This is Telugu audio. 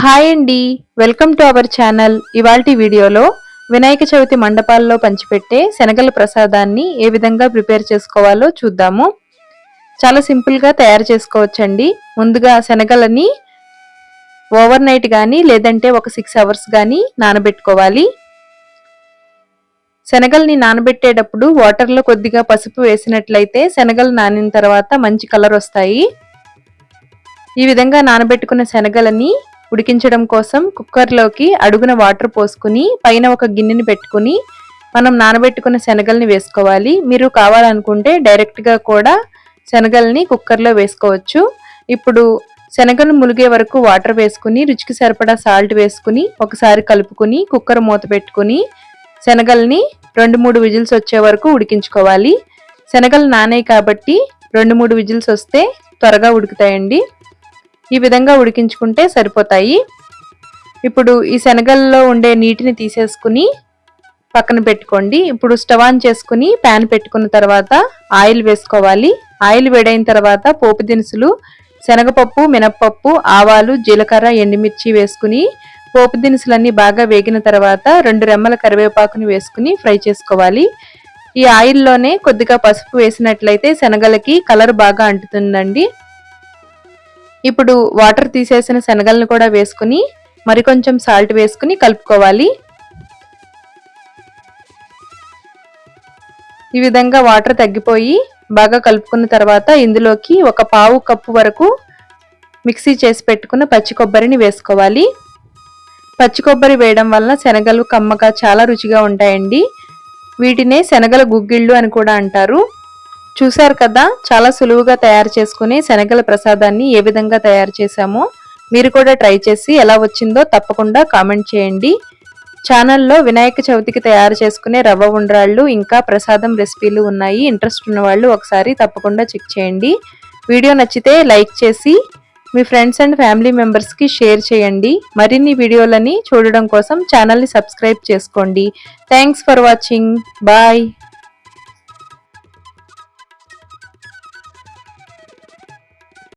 హాయ్ అండి. Welcome to our channel. ఇవాల్టి వీడియోలో వినాయక చవితి మండపాల్లో పంచిపెట్టే శనగల ప్రసాదాన్ని ఏ విధంగా ప్రిపేర్ చేసుకోవాలో చూద్దాము. చాలా సింపుల్గా తయారు చేసుకోవచ్చండి. ముందుగా శనగలని ఓవర్ నైట్ కానీ లేదంటే ఒక సిక్స్ అవర్స్ కానీ నానబెట్టుకోవాలి. శనగల్ని నానబెట్టేటప్పుడు వాటర్లో కొద్దిగా పసుపు వేసినట్లయితే శనగలు నానిన తర్వాత మంచి కలర్ వస్తాయి. ఈ విధంగా నానబెట్టుకున్న శనగలని ఉడికించడం కోసం కుక్కర్లోకి అడుగున వాటర్ పోసుకుని పైన ఒక గిన్నెని పెట్టుకుని మనం నానబెట్టుకున్న శనగల్ని వేసుకోవాలి. మీరు కావాలనుకుంటే డైరెక్ట్గా కూడా శనగల్ని కుక్కర్లో వేసుకోవచ్చు. ఇప్పుడు శనగలు ములిగే వరకు వాటర్ వేసుకుని రుచికి సరిపడా సాల్ట్ వేసుకుని ఒకసారి కలుపుకుని కుక్కర్ మూత పెట్టుకుని శనగల్ని రెండు మూడు విజిల్స్ వచ్చే వరకు ఉడికించుకోవాలి. శనగలు నానాయి కాబట్టి రెండు మూడు విజిల్స్ వస్తే త్వరగా ఉడుకుతాయండి. ఈ విధంగా ఉడికించుకుంటే సరిపోతాయి. ఇప్పుడు ఈ శనగల్లో ఉండే నీటిని తీసేసుకుని పక్కన పెట్టుకోండి. ఇప్పుడు స్టవ్ ఆన్ చేసుకుని ప్యాన్ పెట్టుకున్న తర్వాత ఆయిల్ వేసుకోవాలి. ఆయిల్ వేడైన తర్వాత పోపు దినుసులు శనగపప్పు మినప్పప్పు ఆవాలు జీలకర్ర ఎండుమిర్చి వేసుకుని పోపు దినుసులన్నీ బాగా వేగిన తర్వాత రెండు రెమ్మల కరివేపాకుని వేసుకుని ఫ్రై చేసుకోవాలి. ఈ ఆయిల్లోనే కొద్దిగా పసుపు వేసినట్లయితే శనగలకి కలర్ బాగా అంటుతుందండి. ఇప్పుడు వాటర్ తీసేసిన శనగలను కూడా వేసుకుని మరి కొంచెం సాల్ట్ వేసుకుని కలుపుకోవాలి. ఈ విధంగా వాటర్ తగ్గిపోయి బాగా కలుపుకున్న తర్వాత ఇందులోకి ఒక పావు కప్పు వరకు మిక్సీ చేసి పెట్టుకున్న పచ్చి కొబ్బరిని వేసుకోవాలి. పచ్చి కొబ్బరి వేయడం వలన శనగలు కమ్మగా చాలా రుచిగా ఉంటాయండి. వీటినే శనగల గుగ్గిళ్ళు అని కూడా అంటారు. చూశారు కదా చాలా సులువుగా తయారు చేసుకుని శనగల ప్రసాదాన్ని ఏ విధంగా తయారు చేశామో మీరు కూడా ట్రై చేసి ఎలా వచ్చిందో తప్పకుండా కామెంట్ చేయండి. ఛానల్లో వినాయక చవితికి తయారు చేసుకునే రవ్వ ఉండ్రాళ్ళు ఇంకా ప్రసాదం రెసిపీలు ఉన్నాయి. ఇంట్రెస్ట్ ఉన్నవాళ్ళు ఒకసారి తప్పకుండా చెక్ చేయండి. వీడియో నచ్చితే లైక్ చేసి మీ ఫ్రెండ్స్ అండ్ ఫ్యామిలీ మెంబర్స్కి షేర్ చేయండి. మరిన్ని వీడియోలని చూడడం కోసం ఛానల్ని సబ్స్క్రైబ్ చేసుకోండి. Thanks for watching. బాయ్.